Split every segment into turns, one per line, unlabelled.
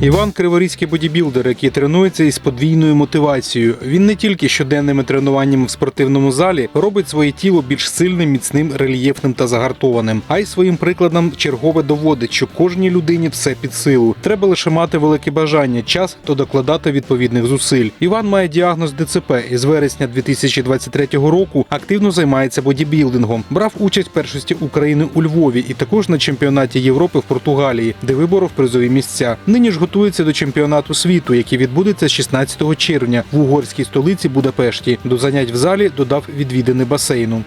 Іван Криворізький бодібілдер, який тренується із подвійною мотивацією. Він не тільки щоденними тренуваннями в спортивному залі робить своє тіло більш сильним, міцним, рельєфним та загартованим, а й своїм прикладом чергове доводить, що кожній людині все під силу. Треба лише мати велике бажання, час то докладати відповідних зусиль. Іван має діагноз ДЦП і з вересня 2023 року активно займається бодібілдингом. Брав участь в першості України у Львові і також на чемпіонаті Європи в Португалії, де виборов призові місця. Нині ж готується до чемпіонату світу, який відбудеться 16 червня в угорській столиці Будапешті. До занять в залі додав відвідини басейну.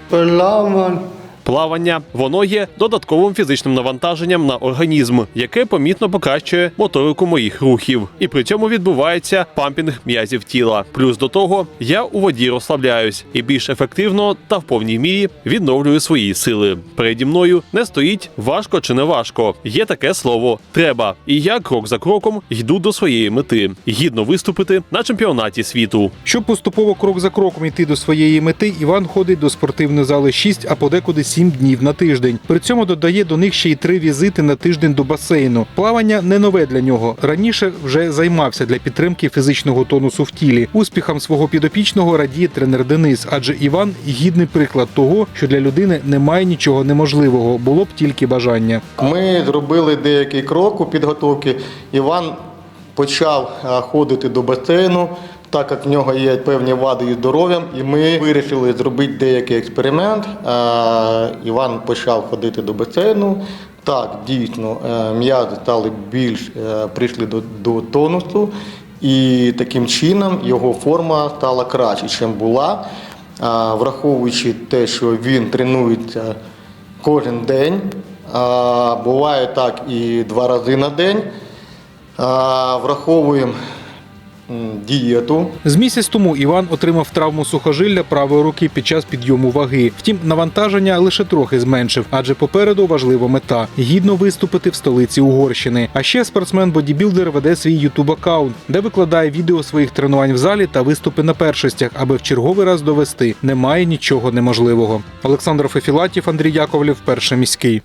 Плаван.
Плавання воно є додатковим фізичним навантаженням на організм, яке помітно покращує моторику моїх рухів, і при цьому відбувається пампінг м'язів тіла. Плюс до того я у воді розслабляюсь і більш ефективно та в повній мірі відновлюю свої сили. Переді мною не стоїть важко чи не важко. Є таке слово треба. І я крок за кроком йду до своєї мети гідно виступити на чемпіонаті світу.
Щоб поступово крок за кроком йти до своєї мети, Іван ходить до спортивної зали 6, а подекуди 7 днів на тиждень. При цьому додає до них ще й три візити на тиждень до басейну. Плавання не нове для нього. Раніше вже займався для підтримки фізичного тонусу в тілі. Успіхам свого підопічного радіє тренер Денис, адже Іван гідний приклад того, що для людини немає нічого неможливого, було б тільки бажання.
Ми зробили деякий крок у підготовці. Іван почав ходити до басейну, так як в нього є певні вади із здоров'ям, і ми вирішили зробити деякий експеримент. Е, Іван почав ходити до басейну. Так, дійсно, е, м'язи стали більш е, прийшли до, до тонусу, і таким чином його форма стала краще, ніж була. Враховуючи те, що він тренується кожен день, буває так і два рази на день. Враховуємо дієту.
З місяць тому Іван отримав травму сухожилля правої руки під час підйому ваги. Втім, навантаження лише трохи зменшив, адже попереду важлива мета гідно виступити в столиці Угорщини. А ще спортсмен-бодібілдер веде свій ютуб аккаунт, де викладає відео своїх тренувань в залі та виступи на першостях, аби в черговий раз довести немає нічого неможливого. Олександр Фефілатів, Андрій Яковлів, перший міський.